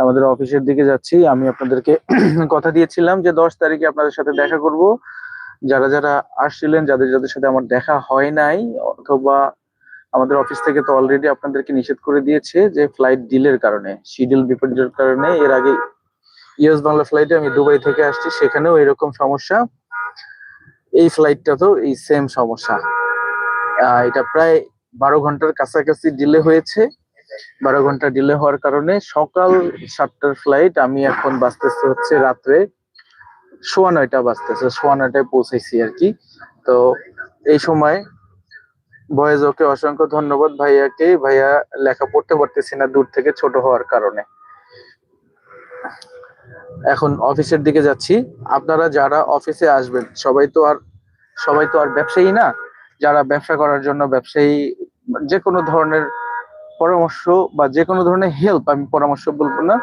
আমাদের অফিসের দিকে যাচ্ছি। আমি আপনাদেরকে কথা দিয়েছিলাম যে দশ তারিখে আপনাদের সাথে দেখা করব। যারা যারা আসছিলেন, যাদের যাদের সাথে আমার দেখা হয় নাই, অথবা আমাদের অফিস থেকে তো অলরেডি আপনাদেরকে নিষেধ করে দিয়েছে যে ফ্লাইট ডিলের কারণে শিডিউল বিপর্যয়ের কারণে। এর আগে ইউএস বাংলা ফ্লাইটে আমি দুবাই থেকে আসছি, সেখানেও এরকম সমস্যা। এই ফ্লাইটটা তো এই সেম সমস্যা। এটা প্রায় বারো ঘণ্টার কাছাকাছি ডিলে হয়েছে। বারো ঘণ্টা ডিলে হওয়ার কারণে সকাল সাতটার ফ্লাইট আমি এখন বাঁচতেছে হচ্ছে রাত্রে সোয়া নয়টা বাজতেছে, সোয়া নয়টায় পৌঁছেছি আর কি। তো এই সময় বয়েজ ওকে অসংখ্য ধন্যবাদ ভাইয়াকে। ভাইয়া লেখা পড়তে পারতেছি না, দূর থেকে ছোট হওয়ার কারণে। এখন অফিসের দিকে যাচ্ছি। আপনারা যারা অফিসে আসবেন, সবাই তো আর, সবাই তো আর ব্যবসায়ী না? যারা ব্যবসা করার জন্য ব্যবসায়ী যে কোনো ধরনের পরামর্শ বা যে কোনো ধরনের হেল্প আমি পরামর্শ বলব না।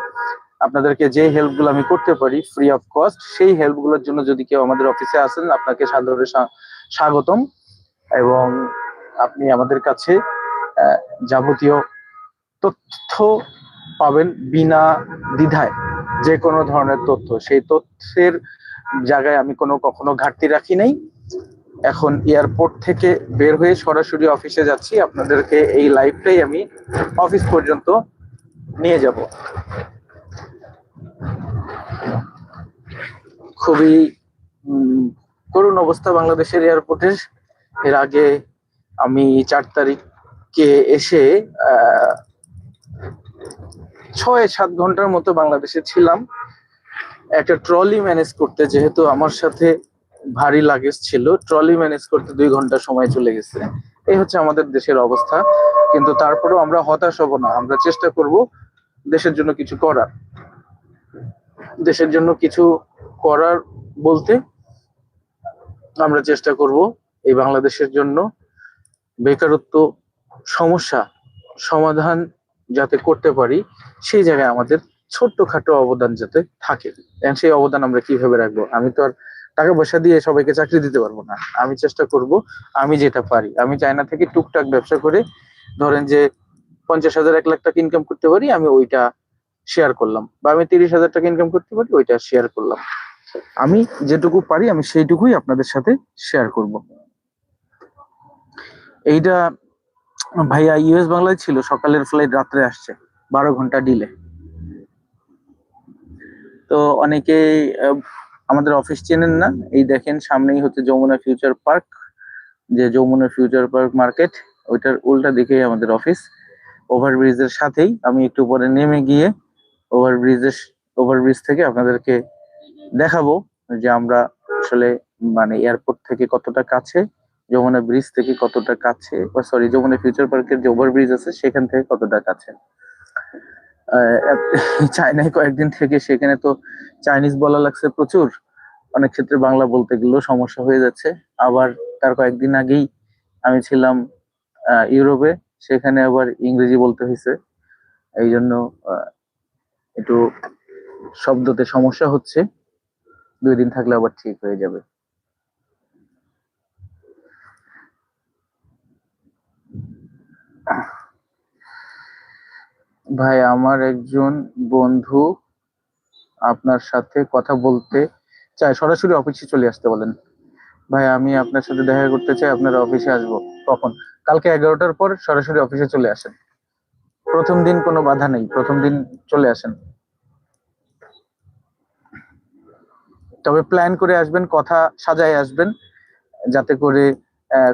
আপনাদেরকে যে হেল্পগুলো আমি করতে পারি ফ্রি অফ কস্ট সেই হেল্পগুলোর জন্য যদি কেউ আমাদের অফিসে আসেন, আপনাকে সাদরে স্বাগতম। এবং আপনি আমাদের কাছে যাবতীয় তথ্য পাবেন বিনা দ্বিধায়। যে কোনো ধরনের তথ্য। সেই তথ্যের জায়গায় আমি কোনো কখনো ঘাটতি রাখি নাই। এখন এয়ারপোর্ট থেকে বের হয়ে সরাসরি অফিসে যাচ্ছি। আপনাদেরকে এই লাইভটাই আমি অফিস পর্যন্ত নিয়ে যাব। খুবই করুণ অবস্থা বাংলাদেশের এয়ারপোর্টের। এর আগে আমি চার তারিখে এসে ছয় সাত ঘণ্টার মতো বাংলাদেশে ছিলাম। একটা ট্রলি ম্যানেজ করতে, যেহেতু আমার সাথে ভারী লাগেজ ছিল। ট্রলি ম্যানেজ করতে দুই ঘণ্টা সময় চলে গেছে। এই হচ্ছে আমাদের দেশের অবস্থা। কিন্তু তারপরেও আমরা হতাশ হব না। আমরা চেষ্টা করব দেশের জন্য কিছু করার। দেশের জন্য কিছু করার বলতে আমরা চেষ্টা করব এই বাংলাদেশের জন্য বেকারত্ব সমস্যা সমাধান যাতে করতে পারি, সেই জায়গায় আমাদের ছোট্টখাটো অবদান যাতে থাকে। সেই অবদান আমরা কীভাবে রাখব? আমি তো আর টাকা পয়সা দিয়ে সবাইকে চাকরি দিতে পারব না। আমি চেষ্টা করব আমি যেটা পারি। আমি চায়না থেকে টুকটাক ব্যবসা করে ধরেন যে পঞ্চাশ হাজার এক লাখ টাকা ইনকাম করতে পারি আমি ওইটা শেয়ার করলাম। বা আমি তিরিশ হাজার টাকা ইনকাম করতে পারি ওইটা শেয়ার করলাম। আমি যেটুকু পারি আমি সেইটুকুই আপনাদের সাথে শেয়ার করব। এইটা ভাইয়া ইউএস বাংলায় ছিল সকালের ফ্লাইট রাত্রে আসছে বারো ঘণ্টা ডিলে তো অনেকেই আহ, আমাদের অফিস চেনেন না। এই দেখেন সামনেই হচ্ছে যমুনা ফিউচার পার্ক যে যমুনা ফিউচার পার্ক মার্কেট ওইটার উল্টা দিকেই আমাদের অফিস ওভারব্রিজের সাথেই আমি একটু পরে নেমে গিয়ে ওভারব্রিজের ওভারব্রিজ থেকে আপনাদেরকে দেখাবো যে আমরা আসলে মানে এয়ারপোর্ট থেকে কতটা কাছে, যমুনা ব্রিজ থেকে কতটা কাছে সরি যমুনা ফিউচার পার্কের যে ওভারব্রিজ আছে, সেখান থেকে কতটা কাছে। চায়নায় কয়েকদিন থেকে সেখানে তো চাইনিজ বলা লাগছে প্রচুর। অনেক ক্ষেত্রে বাংলা বলতে গেলেও সমস্যা হয়ে যাচ্ছে। আবার তার কয়েকদিন আগেই আমি ছিলাম ইউরোপে। সেখানে আবার ইংরেজি বলতে হয়েছে। এই জন্য একটু শব্দতে সমস্যা হচ্ছে। দুই দিন থাকলে আবার ঠিক হয়ে যাবে। ভাই, আমার একজন বন্ধু আপনার সাথে কথা বলতে চায়। সরাসরি অফিসে চলে আসতে বলেন। ভাই, আমি আপনার সাথে দেখা করতে চাই। আপনার অফিসে আসব। কখন? কালকে এগারোটার পর সরাসরি অফিসে চলে আসেন। প্রথম দিন কোনো বাধা নেই। প্রথম দিন চলে আসেন। তবে প্ল্যান করে আসবেন, কথা সাজায় আসবেন, যাতে করে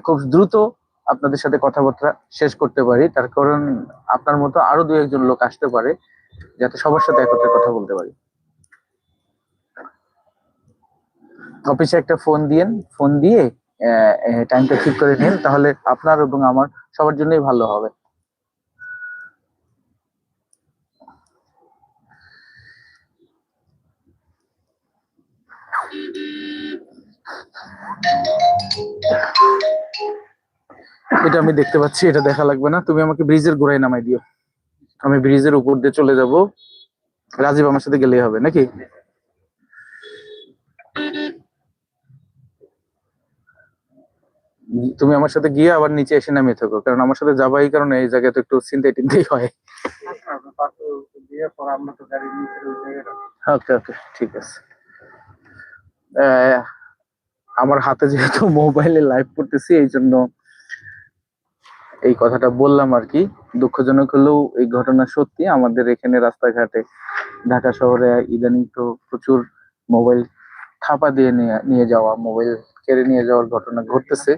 খুব দ্রুত আপনাদের সাথে কথাবার্তা শেষ করতে পারি। তার কারণ আপনার মতো আরও দু একজন লোক আসতে পারে, যাতে সবার সাথে একত্রে কথা বলতে পারি। অফিসে একটা ফোন দিয়েন, ফোন দিয়ে টাইমটা ঠিক করে নিন, তাহলে আপনার এবং আমার সবার জন্যই ভালো হবে। এটা আমি দেখতে পাচ্ছি, এটা দেখা লাগবে না। তুমি আমাকে ব্রিজের গোড়ায় নামাই দিও। আমি ব্রিজের উপর দিয়ে চলে যাব। রাজীব আমার সাথে গেলেই হবে, নাকি? তুমি আমার সাথে গিয়ে আবার নিচে এসে নামিয়ে থাকো, কারণ আমার সাথে যাবা এই কারণে এই জায়গায় তো একটু চিন্তাই টিন্তাই হয়। ওকে ওকে, ঠিক আছে। আমার হাতে যেহেতু মোবাইলে লাইভ করতেছি, এই জন্য এই কথাটা বললাম আর কি। দুঃখজনক হলেও এই ঘটনা সত্যি। আমাদের এখানে রাস্তাঘাটে ঢাকা শহরে ইদানিং তো প্রচুর মোবাইল থাপা দিয়ে নিয়ে যাওয়া মোবাইল কেড়ে নিয়ে যাওয়ার ঘটনা ঘটতেছে।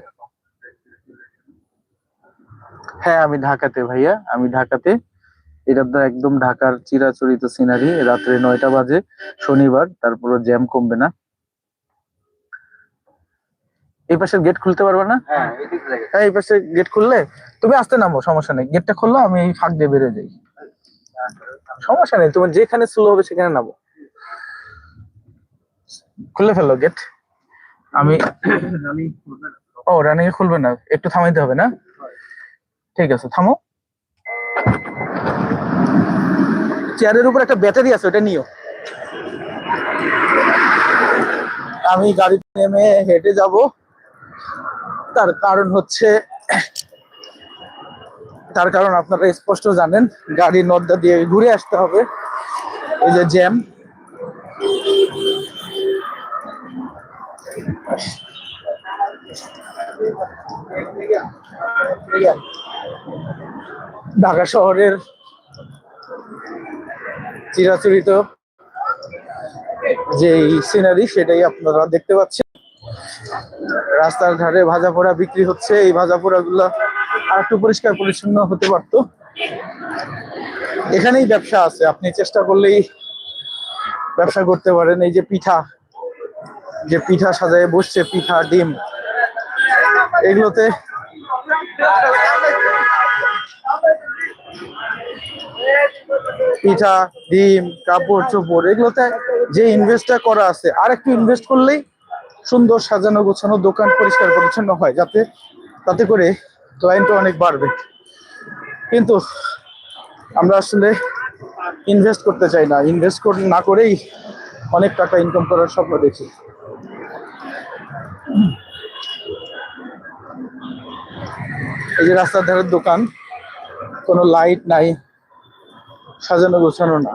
হ্যাঁ আমি ঢাকাতে ভাইয়া আমি ঢাকাতে। এটা তো একদম ঢাকার চিরাচরিত সিনারি রাত্রে নয়টা বাজে শনিবার তারপরে জ্যাম কমবে না। এই পাশের গেট খুলতে পারবে না? হ্যাঁ হ্যাঁ এই পাশে গেট খুললে? তুমি আসতে নামো, সমস্যা নেই। গেটটা খুললো, আমি এই ফাঁক দিয়ে বেরিয়ে যাই। সমস্যা নেই তোমার যেখানে স্লো হবে সেখানে নামো। খুলে ফেলো গেট আমি ও, রানিং খুলবে না, একটু থামাইতে হবে না? ঠিক আছে, থামো। চেয়ারের উপর একটা ব্যাটারি আছে, ওটা নিও। আমি গাড়িতে নেমে হেঁটে যাব। তার কারণ হচ্ছে তার কারণ আপনারা স্পষ্ট জানেন, গাড়ি নদ্দা দিয়ে ঘুরে আসতে হবে। এই যে জ্যাম। ঢাকা শহরের চিরাচরিত যে সিনারি সেটাই আপনারা দেখতে পাচ্ছেন। রাস্তার ধারে ভাজা পোড়া বিক্রি হচ্ছে। এই ভাজা পোড়া গুলা আর একটু পরিষ্কার পরিচ্ছন্ন হতে পারতো। এখানেই ব্যবসা আছে, আপনি চেষ্টা করলেই ব্যবসা করতে পারেন। এই যে পিঠা যে পিঠা সাজায় বসছে, পিঠা, ডিম, এগুলোতে পিঠা, ডিম, কাপড়, চোপড়, এগুলোতে যে ইনভেস্টটা করা আছে, আর একটু ইনভেস্ট করলেই সুন্দর সাজানো গোছানো দোকান পরিষ্কার পরিচ্ছন্ন হয়, যাতে তাতে করে ক্লায়েন্টও অনেক বাড়বে। কিন্তু আমরা আসলে ইনভেস্ট করতে চাই না। ইনভেস্ট না করেই অনেক টাকা ইনকাম করার স্বপ্ন দেখি। এই যে রাস্তার ধারের দোকান, কোনো লাইট নাই, সাজানো গোছানো না।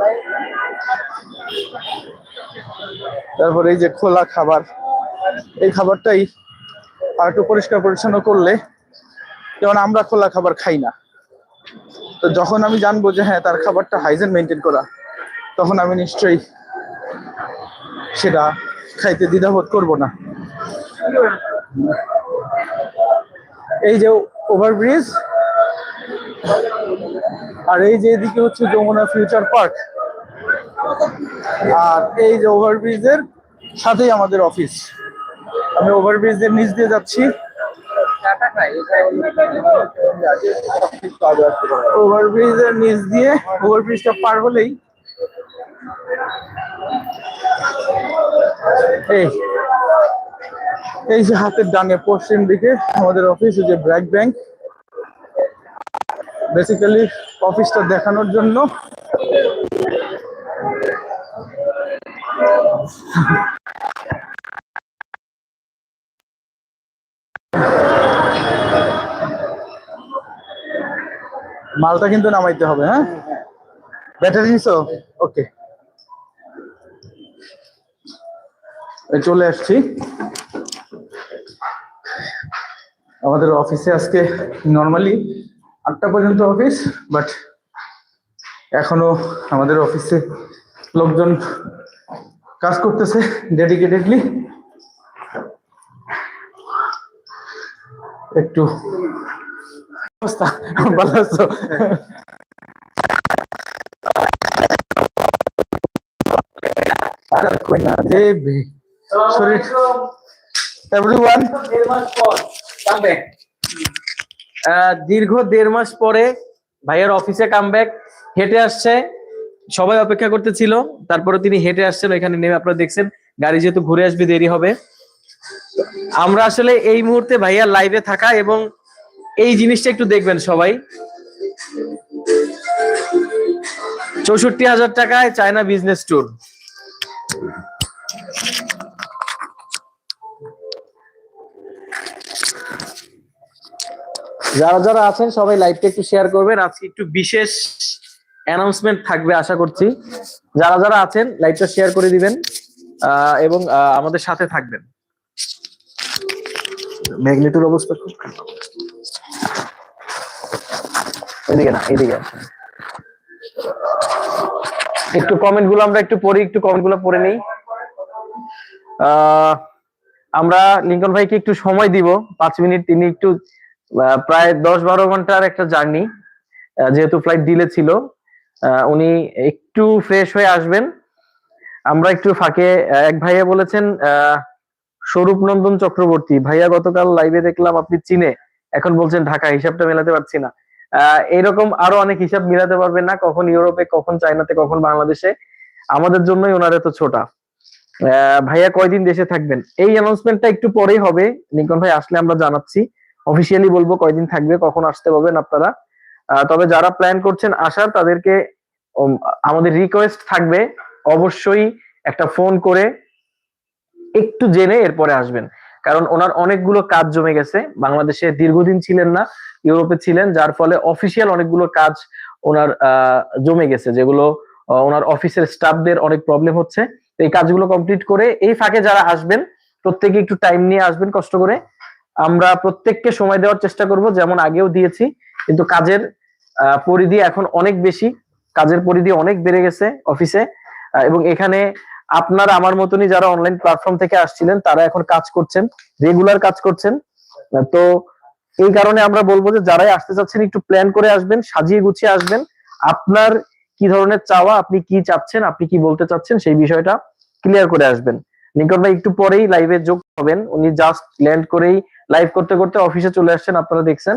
তারপরে এই যে খোলা খাবার, এই খাবারটাই আর একটু পরিষ্কার পরিচ্ছন্ন করলে যেমন আমরা খোলা খাবার খাই না। তো যখন আমি জানব যে হ্যাঁ তার খাবারটা হাইজেন মেনটেন করা, তখন আমি নিশ্চয়ই সেটা খাইতে দ্বিধাবোধ করব না। এই যে ওভারব্রিজ আর এই যে এদিকে হচ্ছে যমুনা ফিউচার পার্ক আর এই যে ওভারব্রিজের সাথেই আমাদের অফিস আমি ওভারব্রিজের নিচ দিয়ে যাচ্ছি। ওভারব্রিজের নিচ দিয়ে ওভারব্রিজটা পার হলেই এই এই যে হাতের ডানে পশ্চিম দিকে আমাদের অফিস যে ব্র্যাক ব্যাংক। বেসিক্যালি অফিসটা দেখানোর জন্য মালটা কিন্তু নামাইতে হবে হ্যাঁ? ব্যাটারি নিছো? ওকে চলে আসছি। আমাদের অফিসে আজকে নর্মালি আটটা পর্যন্ত অফিস বাট এখনও আমাদের অফিসে লোকজন কাজ করতেছে ডেডিকেটেডলি একটু অবস্থা ভালো আছো দীর্ঘ দেড় মাস পরে ভাইয়ের অফিসে কামব্যাক হেঁটে আসছে। সবাই অপেক্ষা করতেছিল, তারপরে তিনি হেঁটে আসছেন এখানে নেমে আপনারা দেখছেন, গাড়ি যেহেতু ঘুরে আসবে, দেরি হবে। আমরা আসলে এই মুহূর্তে ভাইয়ার লাইভে থাকা এবং এই জিনিসটা একটু দেখবেন সবাই। চৌষট্টি হাজার টাকায় চায়না বিজনেস ট্যুর যারা যারা আছেন, সবাই লাইভটা একটু শেয়ার করবেন। আজকে একটু বিশেষ অ্যানাউন্সমেন্ট থাকবে আশা করছি। যারা যারা আছেন লাইভটা শেয়ার করে দিবেন এবং আমাদের সাথে থাকবেন। ম্যাগনেটের অবস্থা খুব খারাপ। এদিকে না, এদিকে। একটু কমেন্টগুলো আমরা একটু পড়ি, একটু কমেন্টগুলো পড়ে নেই। আমরা লিঙ্কন ভাইকে একটু সময় দিব, পাঁচ মিনিট, তিনি একটু প্রায় দশ বারো ঘণ্টার একটা জার্নি যেহেতু ফ্লাইট ডিলে ছিল উনি একটু ফ্রেশ হয়ে আসবেন। আমরা একটু ফাঁকে এক ভাইয়া বলেছেন স্বরূপ নন্দন চক্রবর্তী, ভাইয়া গতকাল লাইভে দেখলাম আপনি চীনে, এখন বলছেন ঢাকা, হিসাবটা মেলাতে পারছি না। এরকম আরও অনেক হিসাব মিলাতে পারবেন না কখন ইউরোপে, কখন চায়নাতে, কখন বাংলাদেশে। আমাদের জন্যই ওনার এত ছোটা। ভাইয়া কয়দিন দেশে থাকবেন? এই অ্যানাউন্সমেন্টটা একটু পরেই হবে। লিঙ্কন ভাই, আসলে আমরা জানাচ্ছি। অফিসিয়ালি বলব কয়দিন থাকবে, কখন আসতে পারবেন আপনারা। তবে যারা প্ল্যান করছেন আসার, তাদেরকে আমাদের রিকোয়েস্ট থাকবে অবশ্যই একটা ফোন করে একটু জেনে এরপরে আসবেন। কারণ ওনার অনেকগুলো কাজ জমে গেছে। বাংলাদেশে দীর্ঘদিন ছিলেন না। ইউরোপে ছিলেন, যার ফলে অফিসিয়াল অনেকগুলো কাজ ওনার জমে গেছে, যেগুলো ওনার অফিসের স্টাফদের অনেক প্রবলেম হচ্ছে। এই কাজগুলো কমপ্লিট করে এই ফাঁকে যারা আসবেন, প্রত্যেকে একটু টাইম নিয়ে আসবেন, কষ্ট করে। আমরা প্রত্যেককে সময় দেওয়ার চেষ্টা করব, যেমন আগেও দিয়েছি, কিন্তু কাজের পরিধি এখন অনেক বেশি। কাজের পরিধি অনেক বেড়ে গেছে অফিসে এবং এখানে আপনার আমার মতনই যারা অনলাইন প্ল্যাটফর্ম থেকে আসছিলেন, তারা এখন কাজ করছেন রেগুলার কাজ করছেন। তো এই কারণে আমরা বলব যে যারাই আসতে চাচ্ছেন, একটু প্ল্যান করে আসবেন, সাজিয়ে গুছিয়ে আসবেন। আপনার কি ধরনের চাওয়া, আপনি কি চাচ্ছেন, আপনি কি বলতে চাচ্ছেন, সেই বিষয়টা ক্লিয়ার করে আসবেন। লিঙ্কন ভাই, একটু পরেই লাইভে যোগ হবেন। উনি জাস্ট ল্যান্ড করেই লাইভ করতে করতে অফিসে চলে আসছেন, আপনারা দেখছেন।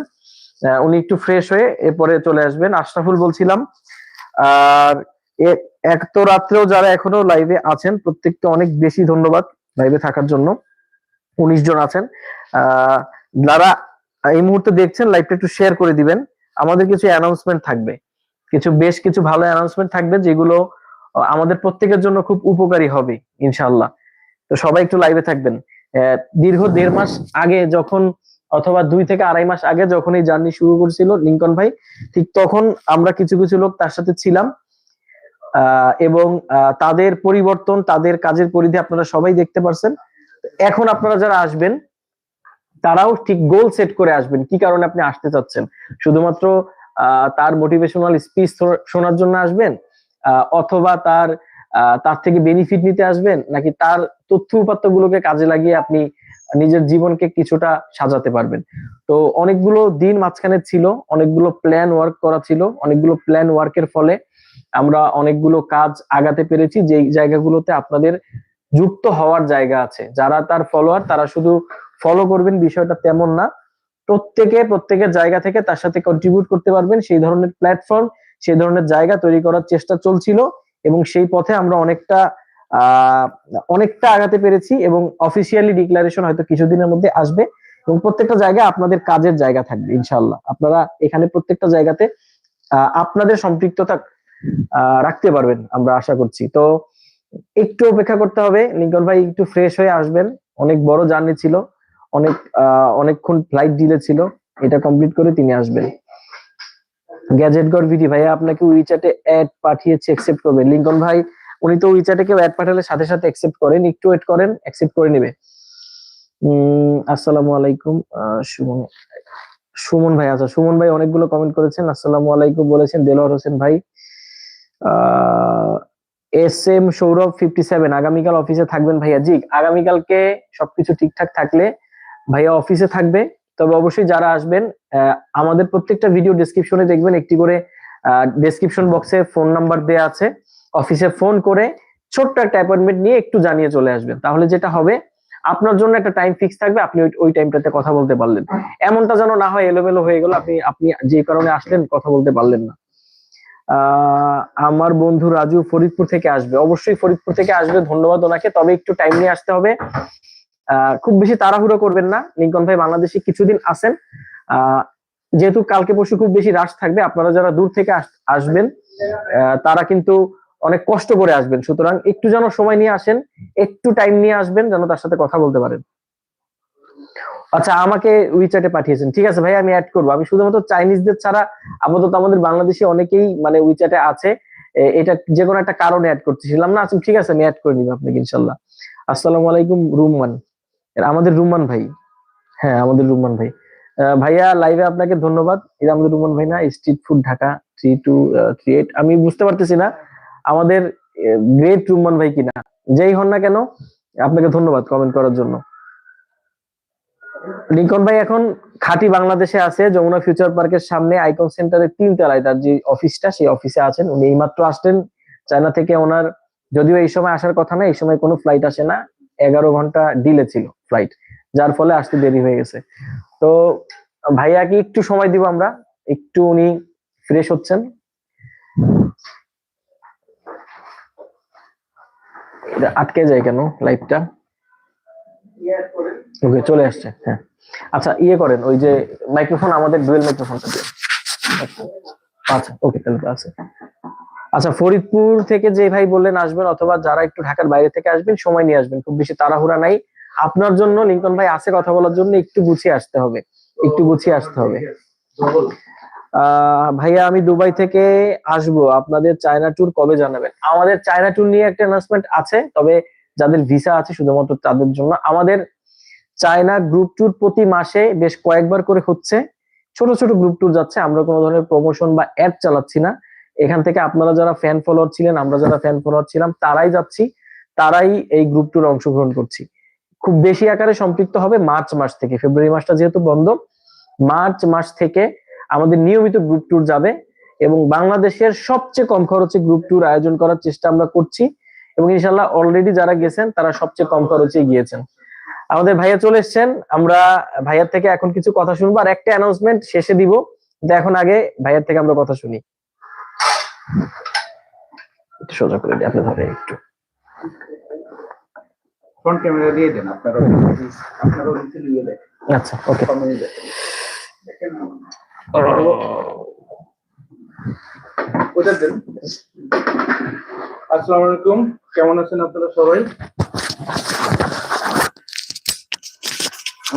উনি একটু ফ্রেশ হয়ে এরপরে চলে আসবেন। আশরাফুল বলছিলাম। আর এক তো রাত্রেও যারা এখনও লাইভে আছেন, প্রত্যেককে অনেক বেশি ধন্যবাদ লাইভে থাকার জন্য। উনিশ জন আছেন। যারা এই মুহূর্তে দেখছেন লাইভটা একটু শেয়ার করে দিবেন। আমাদের কিছু অ্যানাউন্সমেন্ট থাকবে। কিছু, বেশ কিছু ভালো অ্যানাউন্সমেন্ট থাকবে, যেগুলো আমাদের প্রত্যেকের জন্য খুব উপকারী হবে ইনশাল্লাহ তো সবাই একটু লাইভে থাকবেন। দীর্ঘ দেড় মাস আগে যখন, অথবা দুই থেকে আড়াই মাস আগে যখন এই জার্নি শুরু করছিল লিঙ্কন ভাই, ঠিক তখন আমরা কিছু কিছু লোক তার সাথে ছিলাম। এবং তাদের পরিবর্তন, তাদের কাজের পরিধি আপনারা সবাই দেখতে পারছেন। এখন আপনারা যারা আসবেন তারাও ঠিক গোল সেট করে আসবেন, কি কারণে আপনি আসতে চাচ্ছেন? শুধুমাত্র তার মোটিভেশনাল স্পিচ শোনার জন্য আসবেন? অথবা তার তার থেকে বেনিফিট নিতে আসবেন? নাকি তার তথ্য উপাত্তগুলোকে কাজে লাগিয়ে আপনি নিজের জীবনকে কিছুটা সাজাতে পারবেন? তো অনেকগুলো দিন মাঝখানে ছিল, অনেকগুলো প্ল্যান ওয়ার্ক করা ছিল, অনেকগুলো প্ল্যান ওয়ার্কের ফলে আমরা অনেকগুলো কাজ আগাতে পেরেছি যে জায়গাগুলোতে আপনাদের যুক্ত হওয়ার জায়গা আছে। যারা তার ফলোয়ার তারা শুধু ফলো করবেন, বিষয়টা তেমন না। প্রত্যেকে, প্রত্যেকের জায়গা থেকে তার সাথে কন্ট্রিবিউট করতে পারবেন। সেই ধরনের প্ল্যাটফর্ম সেই ধরনের জায়গা তৈরি করার চেষ্টা চলছিল এবং সেই পথে আমরা অনেকটা অনেকটা আগাতে পেরেছি এবং অফিসিয়ালি ডিক্লারেশন হয়তো কিছুদিনের মধ্যে আসবে এবং প্রত্যেকটা জায়গায় আপনাদের কাজের জায়গা থাকবে ইনশাল্লাহ আপনারা এখানে প্রত্যেকটা জায়গাতে আপনাদের সম্পৃক্ততা রাখতে পারবেন, আমরা আশা করছি। তো একটু অপেক্ষা করতে হবে। লিঙ্কন ভাই একটু ফ্রেশ হয়ে আসবেন। অনেক বড় জার্নি ছিল। অনেক অনেকক্ষণ ফ্লাইট ডিলে ছিল, এটা কমপ্লিট করে তিনি আসবেন। গ্যাজেট গর ভিডি ভাইয়া আপনাকে উইচ্যাটে অ্যাড পাঠিয়েছে অ্যাকসেপ্ট করবেন লিঙ্কন ভাই, উনি তো উইচ্যাটে কেউ অ্যাড পাঠালে সাথে সাথে অ্যাকসেপ্ট করেন, একটু ওয়েট করেন অ্যাকসেপ্ট করে নেবে। আসসালামু আলাইকুম সুমন সুমন ভাই আচ্ছা সুমন ভাই অনেকগুলো কমেন্ট করেছেন, আসসালামু আলাইকুম বলেছেন, দেলোয়ার হোসেন ভাই। S M Sourav fifty seven আগামীকাল অফিসে থাকবেন ভাইয়া। জি, আগামীকালকে সবকিছু ঠিকঠাক থাকলে ভাইয়া অফিসে থাকবে, তবে অবশ্যই যারা আসবেন আমাদের প্রত্যেকটা ভিডিও ডেসক্রিপশনে দেখবেন, একটি করে ডেসক্রিপশন বক্সে ফোন নাম্বার দেয়া আছে। অফিসে ফোন করে ছোট্ট একটা অ্যাপয়েন্টমেন্ট নিয়ে একটু জানিয়ে চলে আসবেন। তাহলে যেটা হবে, আপনার জন্য একটা টাইম ফিক্স থাকবে, আপনি ওই- টাইমটাতে কথা বলতে পারলেন। এমনটা যেন না হয়, এলোমেলো হয়ে গেল, আপনি আপনি যে কারণে আসলেন, কথা বলতে পারলেন না। আমার বন্ধু রাজু ফরিদপুর থেকে আসবে। অবশ্যই ফরিদপুর থেকে আসবে, ধন্যবাদ ওনাকে, তবে একটু টাইম নিয়ে আসতে হবে। খুব বেশি তাড়াহুড়ো করবেন না। লিঙ্কন ভাই বাংলাদেশে কিছুদিন আসেন যেহেতু কালকে পরশু খুব বেশি রাশ থাকবে, আপনারা যারা দূর থেকে আসবেন তারা কিন্তু অনেক কষ্ট করে আসবেন। সুতরাং একটু যেন সময় নিয়ে আসেন, একটু টাইম নিয়ে আসবেন, যেন তার সাথে কথা বলতে পারেন। আচ্ছা আমাকে উইচ্যাটে পাঠিয়েছেন। ঠিক আছে ভাই, আমি অ্যাড করব। আমি শুধুমাত্র চাইনিজদের ছাড়া আপাতত আমাদের বাংলাদেশে অনেকেই মানে উইচ্যাটে আছে। এটা যে কোনো একটা কারণে অ্যাড করতেছিলাম না আচ্ছা ঠিক আছে, আমি অ্যাড করে নিব আপনাকে, ইনশাল্লাহ। আসসালামু আলাইকুম রুমান আমাদের রুমান ভাই। হ্যাঁ আমাদের রুমান ভাই। ভাইয়া লাইভে আপনাকে ধন্যবাদ। এটা আমাদের রুমান ভাই না street food Dhaka three two three eight আমি বুঝতে পারতেছি না আমাদের গ্রেট রুমান ভাই কিনা। যেই হন না কেন, আপনাকে ধন্যবাদ কমেন্ট করার জন্য। লিঙ্কন ভাই এখন খাঁটি বাংলাদেশে আছে, যমুনা ফিউচার পার্কের সামনে আইকন সেন্টারের তিন তলায় তার যে অফিসটা সেই অফিসে আছেন। উনি এইমাত্র আসলেন চায়না থেকে ওনার। যদিও এই সময় আসার কথা না, এই সময় কোনো ফ্লাইট আসে না। এগারো ঘণ্টা ডিলে ছিল ফ্লাইট যার ফলে আসতে দেরি হয়ে গেছে। তো ভাইয়াকে একটু সময় দিব আমরা, একটু উনি ফ্রেশ হচ্ছেন। আটকে যায় কেন লাইভটা ওকে চলে আসছে হ্যাঁ। আচ্ছা ইয়ে করেন, ওই যে মাইক্রোফোন আমাদের ডুয়েল মাইক্রোফোনটা দিয়ে। আচ্ছা ওকে তাহলে তো আছে। আচ্ছা ফরিদপুর থেকে যে ভাই বললেন আসবেন অথবা যারা একটু ঢাকার বাইরে থেকে আসবেন, সময় নিয়ে আসবেন। খুব বেশি তাড়াহুড়া নাই। আপনার জন্য লিঙ্কন ভাই আছে কথা বলার জন্য, একটু গুছিয়ে আসতে হবে। একটু গুছিয়ে আসতে হবে। ভাইয়া, আমি দুবাই থেকে আসব। আপনাদের চায়না ট্যুর কবে জানাবেন? আমাদের চায়না ট্যুর নিয়ে একটা অ্যানাউন্সমেন্ট আছে, তবে যাদের ভিসা আছে, শুধুমাত্র তাদের জন্য। আমাদের চায়না গ্রুপ ট্যুর প্রতি মাসে বেশ কয়েকবার করে হচ্ছে। ছোট ছোট গ্রুপ ট্যুর যাচ্ছে। আমরা কোনো ধরনের প্রমোশন বা অ্যাড চালাচ্ছি না। এখান থেকে আপনারা যারা ফ্যান ফলোয়ার ছিলেন, আমরা যারা ফ্যান ফলোয়ার ছিলাম, তারাই যাচ্ছি, তারাই এই গ্রুপ টুর অংশগ্রহণ করছি। খুব বেশি আকারে সম্পৃক্ত হবে মার্চ মাস থেকে। ফেব্রুয়ারি মাসটা যেহেতু বন্ধ, মার্চ মাস থেকে আমাদের নিয়মিত গ্রুপ ট্যুর যাবে এবং বাংলাদেশের সবচেয়ে কম খরচে গ্রুপ ট্যুর আয়োজন করার চেষ্টা আমরা করছি এবং ইনশাল্লাহ অলরেডি যারা গেছেন, তারা সবচেয়ে কম খরচে গিয়েছেন। আমাদের ভাইয়া চলে এসছেন, আমরা ভাইয়ার থেকে এখন কিছু কথা শুনব আর একটা অ্যানাউন্সমেন্ট শেষে দিব এখন আগে ভাইয়ার থেকে আমরা কথা শুনি। সোজা করে দিই আপনি ধরে একটু। ফ্রন্ট ক্যামেরা দিয়ে দেন আপনারা নিয়ে দেন আচ্ছা ওকে। দেখেন ওটা দেন। আসসালামু আলাইকুম কেমন আছেন আপনারা সবাই?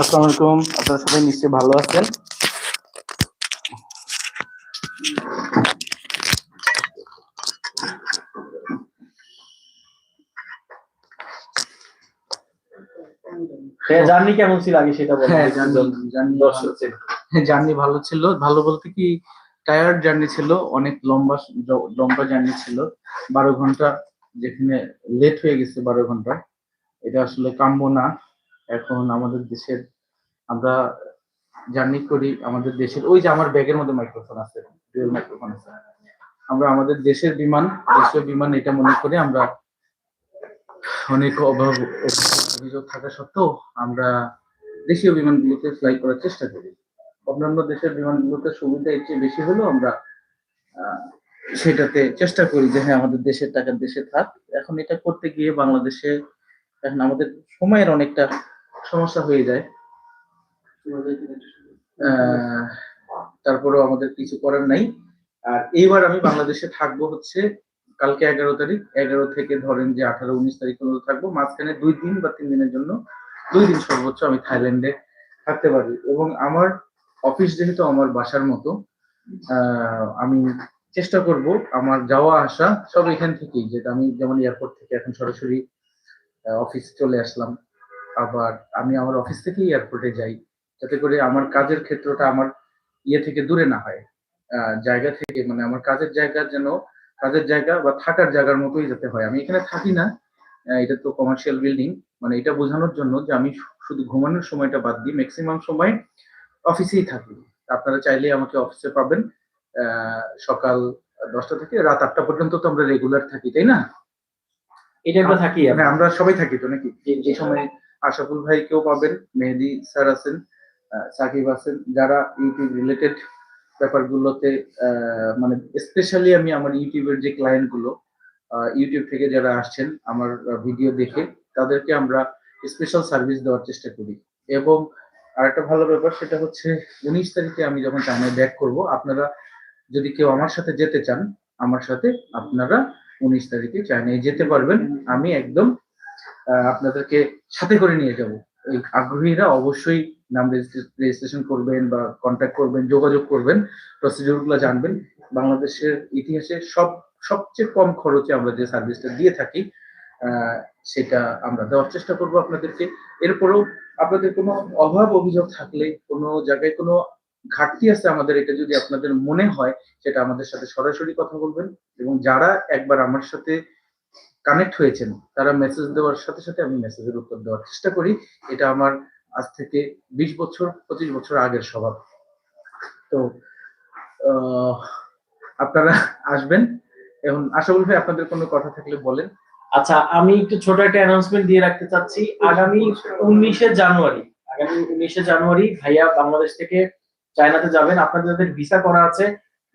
আসসালামু আলাইকুম আপনারা সবাই নিশ্চয়ই ভালো আছেন? জার্নি কেমন ছিল আগে সেটা বলুন হ্যাঁ জানি জার্নি। ভালো ছিল। ভালো বলতে কি টায়ার্ড জার্নি ছিল অনেক লম্বা লম্বা জার্নি ছিল। বারো ঘণ্টা যেখানে লেট হয়ে গেছে বারো ঘণ্টা। এটা আসলে কাম্য না। এখন আমাদের দেশের আমরা জার্নি করি আমাদের দেশের ওই যে আমার ব্যাগের মধ্যে মাইক্রোফোন আছে ডুয়েল মাইক্রোফোন আছে। আমরা আমাদের দেশের বিমান দেশীয় বিমান এটা মনে করে আমরা অনেক অভাব অভিযোগ থাকা সত্ত্বেও আমরা দেশীয় বিমানগুলোতে ফ্লাই করার চেষ্টা করি। অন্যান্য দেশের বিমানগুলোতে সুবিধা এর চেয়ে বেশি হলেও আমরা সেটাতে চেষ্টা করি যে হ্যাঁ আমাদের দেশের টাকা দেশে থাক। এখন এটা করতে গিয়ে বাংলাদেশে এখন আমাদের সময়ের অনেকটা সমস্যা হয়ে যায়। তারপরেও আমাদের কিছু করার নাই। আর এইবার আমি বাংলাদেশে থাকব হচ্ছে কালকে এগারো তারিখ, এগারো থেকে ধরেন যে আঠারো, উনিশ তারিখ পর্যন্ত থাকব। মাঝখানে দুই দিন বা তিন দিনের জন্য দুই দিন সর্বোচ্চ আমি থাইল্যান্ডে থাকতে পারি। এবং আমার অফিস যেহেতু আমার বাসার মতো আমি চেষ্টা করব আমার যাওয়া, আসা সব এখান থেকেই। যেটা আমি যেমন এয়ারপোর্ট থেকে এখন সরাসরি অফিস চলে আসলাম। আবার আমি আমার অফিস থেকেই এয়ারপোর্টে যাই। যাতে করে আমার কাজের ক্ষেত্রটা আমার ইয়ে থেকে দূরে না হয়। জায়গা থেকে মানে আমার কাজের জায়গা যেন কাজের জায়গা বা থাকার জায়গার মতোই যাতে হয়। আমি এখানে থাকি না এটা তো কমার্শিয়াল বিল্ডিং মানে এটা বোঝানোর জন্য যে আমি শুধু ঘুমানোর সময়টা বাদ দিই ম্যাক্সিমাম সময় অফিসেই থাকি। আপনারা চাইলে আমাকে অফিসে পাবেন সকাল দশটা থেকে রাত আটটা পর্যন্ত তো আমরা রেগুলার থাকি তাই না? এটা একটা থাকি হ্যাঁ আমরা সবাই থাকি তো নাকি? এই সময় আশাফুল ভাইকেও পাবেন মেহেদি স্যার আছেন সাকিব আছেন যারা ইউটিউব রিলেটেড ব্যাপারগুলোতে মানে স্পেশালি আমি আমার ইউটিউবের যে ক্লায়েন্টগুলো ইউটিউব থেকে যারা আসছেন, আমার ভিডিও দেখে, তাদেরকে আমরা স্পেশাল সার্ভিস দেওয়ার চেষ্টা করি। এবং আরেকটা ভালো ব্যাপার সেটা হচ্ছে, উনিশ তারিখে আমি যখন চায়নায় ব্যাক করব, আপনারা যদি কেউ আমার সাথে যেতে চান, আমার সাথে আপনারা উনিশ তারিখে চায়নায় যেতে পারবেন। আমি একদম আপনাদেরকে সাথে করে নিয়ে যাব। এই আগ্রহীরা অবশ্যই নাম রেজিস্ট্রেশন করবেন বা কন্ট্যাক্ট করবেন, যোগাযোগ করবেন প্রসিডিউরগুলো জানবেন। বাংলাদেশের ইতিহাসে সব, সবচেয়ে কম খরচে আমরা যে সার্ভিসটা দিয়ে থাকি সেটা আমরা দেওয়ার চেষ্টা করব আপনাদেরকে। এরপরেও আপনাদের কোনো অভাব অভিযোগ থাকলে, কোনো জায়গায় কোনো ঘাটতি আছে আমাদের, এটা যদি আপনাদের মনে হয়, সেটা আমাদের সাথে সরাসরি কথা বলবেন। এবং যারা একবার আমার সাথে কানেক্ট হয়েছেন, তারা মেসেজ দেওয়ার সাথে সাথে আমি মেসেজের উত্তর দেওয়ার চেষ্টা করি। এটা আমার আজ থেকে বিশ বছর, পঁচিশ বছর আগের স্বভাব তো আপনারা আসবেন। এখন আশাবুল ভাই, আপনাদের কোনো কথা থাকলে বলেন। আচ্ছা আমি একটু ছোট একটা অ্যানাউন্সমেন্ট দিয়ে রাখতে চাচ্ছি। আগামী উনিশে জানুয়ারি, আগামী উনিশে জানুয়ারি ভাইয়া বাংলাদেশ থেকে চায়নাতে যাবেন। আপনাদের যাদের ভিসা করা আছে,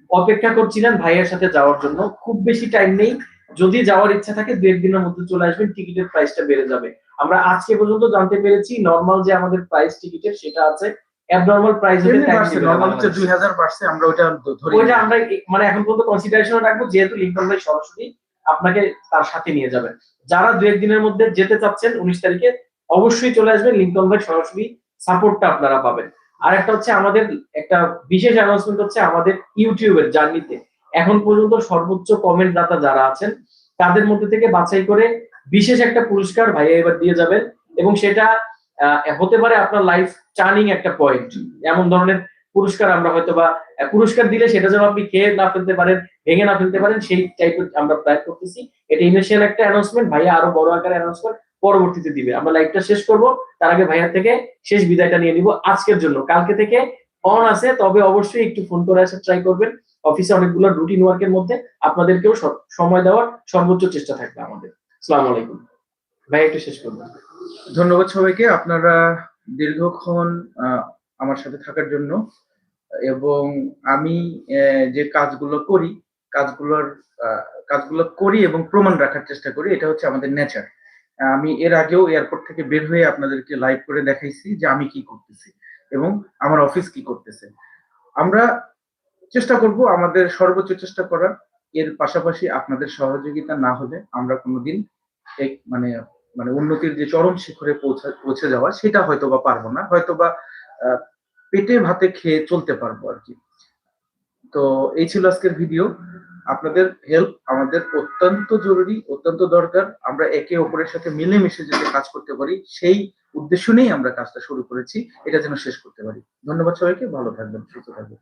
অপেক্ষা করছিলেন ভাইয়ের সাথে যাওয়ার জন্য। খুব বেশি টাইম নেই। যদি যাওয়ার ইচ্ছা থাকে দু একদিনের মধ্যে চলে আসবেন টিকিটের প্রাইসটা বেড়ে যাবে আমরা আজকে পর্যন্ত জানতে পেরেছি নর্মাল যে আমাদের প্রাইস টিকিটের সেটা আছে অ্যাবনর্মাল প্রাইস time নর্মাল হচ্ছে বাংলাদেশ। দুই হাজার বাড়ছে আমরা ওইটা ধ- ধরে নিই। আমরা মানে এখন পর্যন্ত কনসিডারেশন রাখব যেহেতু লিঙ্কন ভাই সরাসরি আপনাকে তার সাথে নিয়ে যাবেন যারা দু একদিনের মধ্যে যেতে চাচ্ছেন উনিশ তারিখে অবশ্যই চলে আসবেন লিঙ্কন ভাই সরাসরি সাপোর্টটা আপনারা পাবেন আর একটা হচ্ছে আমাদের একটা বিশেষ অ্যানাউন্সমেন্ট হচ্ছে আমাদের ইউটিউবের জার্নিতে এখন পর্যন্ত সর্বোচ্চ কমেন্ট দাতা যারা আছেন, তাদের মধ্যে থেকে বাছাই করে বিশেষ একটা পুরস্কার ভাইয়া এবার দিয়ে যাবেন এবং সেটা হতে পারে আপনার লাইফ টার্নিং একটা পয়েন্ট এমন ধরনের পুরস্কার আমরা হয়তো বা পুরস্কার দিলে সেটা যেন আপনি খেয়ে না ফেলতে পারেন, ভেঙে না ফেলতে পারেন, সেই টাইপের আমরা প্ল্যান করতেছি। এটা ইনিশিয়াল একটা অ্যানাউন্সমেন্ট ভাইয়া আরও বড় আকারে অ্যানাউন্সমেন্ট পরবর্তীতে দিবে। আমরা লাইভটা শেষ করব, তার আগে ভাইয়ার থেকে শেষ বিদায়টা নিয়ে নিব আজকের জন্য। কালকে থেকে অন আছে, তবে অবশ্যই একটু ফোন করে আসার ট্রাই করবেন। অফিসে অনেকগুলো রুটিন ওয়ার্কের মধ্যে আপনাদেরকেও সময় দেওয়ার সর্বোচ্চ চেষ্টা থাকবে আমাদের। আসসালামু আলাইকুম। ভাই, একটু শেষ করবেন ধন্যবাদ সবাইকে। আপনারা দীর্ঘক্ষণ আমার সাথে থাকার জন্য এবং আমি যে কাজগুলো করি, কাজগুলোর কাজগুলো করি এবং প্রমাণ রাখার চেষ্টা করি, এটা হচ্ছে আমাদের নেচার আমি এর আগেও এয়ারপোর্ট থেকে বের হয়ে আপনাদেরকে লাইভ করে দেখাইছি যে আমি কি করতেছি এবং আমার অফিস কি করতেছে। আমরা চেষ্টা করব আমাদের সর্বোচ্চ চেষ্টা করার। এর পাশাপাশি আপনাদের সহযোগিতা না হলে আমরা কোনোদিন এক মানে মানে উন্নতির যে চরম শিখরে পৌঁছা, পৌঁছে যাওয়া সেটা হয়তো বা পারব না হয়তো বা পেটে ভাতে খেয়ে চলতে পারব আর কি। তো এই ছিল আজকের ভিডিও। আপনাদের হেল্প আমাদের অত্যন্ত জরুরি, অত্যন্ত দরকার। আমরা একে অপরের সাথে মিলেমিশে যাতে কাজ করতে পারি, সেই উদ্দেশ্য নিয়েই আমরা কাজটা শুরু করেছি। এটা যেন শেষ করতে পারি। ধন্যবাদ সবাইকে। ভালো থাকবেন, সুস্থ থাকবেন।